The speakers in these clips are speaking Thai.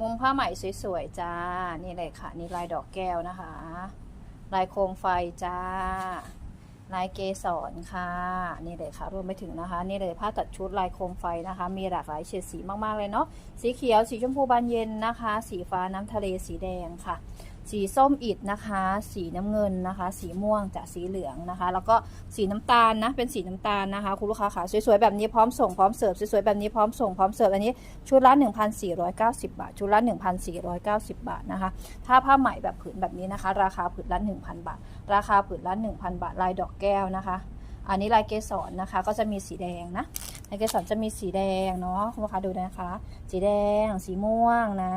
มุมผ้าไหมสวยๆจ้า นี่เลยค่ะ นี่ลายดอกแก้วนะคะ ลายโคมไฟจ้า ลายเกสรค่ะ นี่เลยค่ะ รวมไปถึงนะคะ นี่เลยผ้าตัดชุดลายโคมไฟนะคะ มีหลากหลายเฉดสีมากๆเลยเนาะ สีเขียว สีชมพูบานเย็นนะคะ สีฟ้าน้ำทะเล สีแดงค่ะ สีส้มอิดนะคะ สีน้ำเงินนะคะ สีม่วงจะสีเหลืองนะคะ แล้วก็สีน้ำตาลนะเป็นสีน้ำตาลนะคะ คุณลูกค้าค่ะสวยๆแบบนี้พร้อมส่งพร้อมเสิร์ฟสวยๆแบบนี้พร้อมส่งพร้อมเสิร์ฟอันนี้ชุดละ1,490 บาท ชุดละ1,490 บาทนะคะ ถ้าผ้าไหมแบบผืนแบบนี้นะคะ ราคาผืนละ1,000 บาท ราคาผืนละ1,000 บาทลายดอกแก้วนะคะอันนี้ลายเกสรนะคะ ก็จะมีสีแดงนะลายเกสรจะมีสีแดงเนาะคุณลูกค้าดูนะคะ สีแดงสีม่วงนะ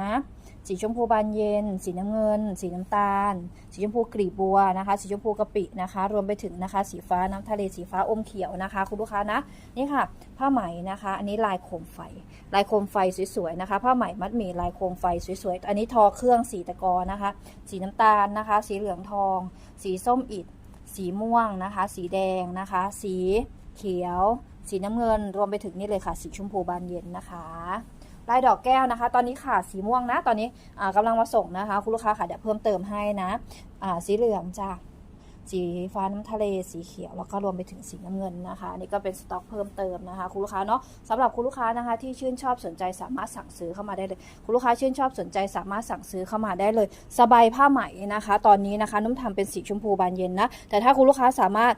สีชมพูบานเย็น สีน้ำเงิน สีน้ำตาล สีชมพูกลีบบัวนะคะ สีชมพูกะปินะคะ รวมไปถึงนะคะ สีฟ้าน้ำทะเลสีฟ้าอมเขียวนะคะ คุณลูกค้านะนี่ค่ะ ผ้าไหมนะคะ อันนี้ลายโคมไฟ ลายโคมไฟสวยๆนะคะ ผ้าไหมมัดหมี่ลายโคมไฟสวยๆอันนี้ทอเครื่องสีตะกอนะคะ สีน้ำตาลนะคะ สีเหลืองทอง สีส้มอิดสีม่วงนะคะ สีแดงนะคะ สีเขียว สีน้ำเงิน รวมไปถึงนี่เลยค่ะ สีชมพูบานเย็นนะคะ ลายดอกแก้วนะคะ ตอนนี้ขาดสีม่วงนะ ตอนนี้กำกำลังมาส่งนะคะ คุณลูกค้าค่ะเดี๋ยวเพิ่มเติมให้นะสีเหลืองจ้า สีฟ้าน้ำทะเลสีเขียว แล้วก็รวมไปถึงสีน้ำเงินนะคะนี่ก็เป็นสต็อกเพิ่มเติมนะคะคุณลูกค้าเนาะสำหรับคุณลูกค้านะคะที่ชื่นชอบสนใจสามารถสั่งซื้อเข้ามาได้เลยคุณลูกค้าชื่นชอบสนใจสามารถสั่งซื้อเข้ามาได้เลย สบายผ้าไหมนะคะ ตอนนี้นะคะนุ่มทำเป็นสีชมพูบานเย็นนะแต่ถ้าคุณลูกค้าสามารถ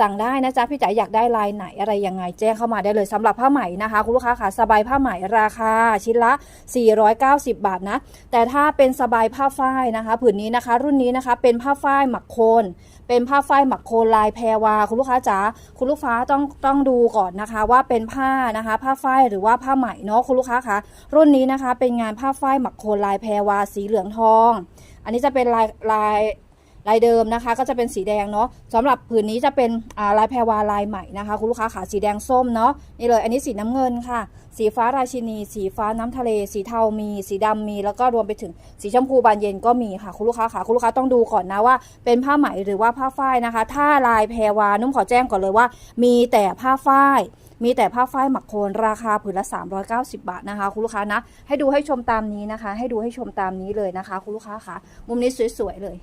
สั่งได้นะจ๊ะพี่จ๋าอยากได้ลายไหนอะไรยังไงแจ้งเข้ามาได้เลยสำหรับผ้าไหมนะคะคุณลูกค้าค่ะสบายผ้าไหมราคาชิ้นละ 490 บาทนะแต่ถ้าเป็นสบายผ้าฝ้ายนะคะผืนนี้นะคะ รุ่นนี้นะคะเป็นผ้าฝ้ายหมักโคน เป็นผ้าฝ้ายหมักโคนลายแพรวา คุณลูกค้าจ๋าคุณลูกค้าต้องต้องดูก่อนนะคะ ว่าเป็นผ้านะคะ ผ้าฝ้ายหรือว่าผ้าไหมเนาะคุณลูกค้าคะรุ่นนี้นะคะ เป็นงานผ้าฝ้ายหมักโคนลายแพรวาสีเหลืองทอง อันนี้จะเป็นลายลาย ลายเดิมนะคะ ก็จะเป็นสีแดงเนาะสำหรับผืนนี้จะเป็นาลายแพรวาลายใหม่นะคะ คุณลูกค้าขาสีแดงส้มเนาะนี่เลยอันนี้สีน้ำเงินค่ะ สีฟ้าราชินี สีฟ้าน้ำทะเล สีเทามี สีดำมี แล้วก็รวมไปถึงสีชมพูบานเย็นก็มีค่ะคุณลูกค้าค่ะคุณลูกค้าต้องดูก่อนนะว่า เป็นผ้าไหมหรือว่าผ้าฝ้ายนะคะ ถ้าลายแพรวานุ่มขอแจ้งก่อนเลยว่า มีแต่ผ้าฝ้าย มีแต่ผ้าฝ้ายหมักโคนราคาผืนละ 390 บาทนะคะ คุณลูกค้านะ ให้ดูให้ชมตามนี้นะคะ ให้ดูให้ชมตามนี้เลยนะคะ คุณลูกค้าค่ะ มุมนี้สวยๆเลย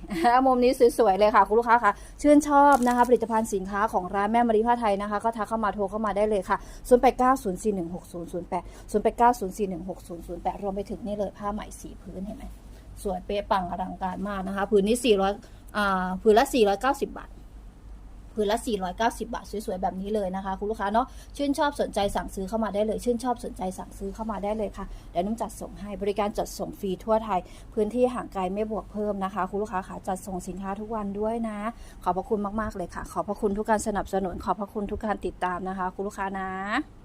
มุมนี้สวยๆเลยค่ะ คุณลูกค้าค่ะ ชื่นชอบนะคะผลิตภัณฑ์สินค้าของร้านแม่มารีผ้าไทยนะคะ ก็ทักเข้ามาโทรเข้ามาได้เลยค่ะ 0890416008 0890416008 รวมไปถึงนี่เลยผ้าไหมสีพื้นเห็นไหมสวยเป๊ะปังอลังการมากนะคะ ผืนนี้400อ่าผืนละ 490 บาท ผืนละ 490 บาท สวยๆ แบบนี้เลยนะคะ คุณลูกค้าเนาะชื่นชอบสนใจสั่งซื้อเข้ามาได้เลย ชื่นชอบสนใจสั่งซื้อเข้ามาได้เลยค่ะเดี๋ยวนุ่มจัดส่งให้บริการจัดส่งฟรีทั่วไทย พื้นที่ห่างไกลไม่บวกเพิ่มนะคะ คุณลูกค้าค่ะจัดส่งสินค้าทุกวันด้วยนะ ขอบพระคุณมากๆเลยค่ะ ขอบพระคุณทุกการสนับสนุน ขอบพระคุณทุกการติดตามนะคะ คุณลูกค้านะ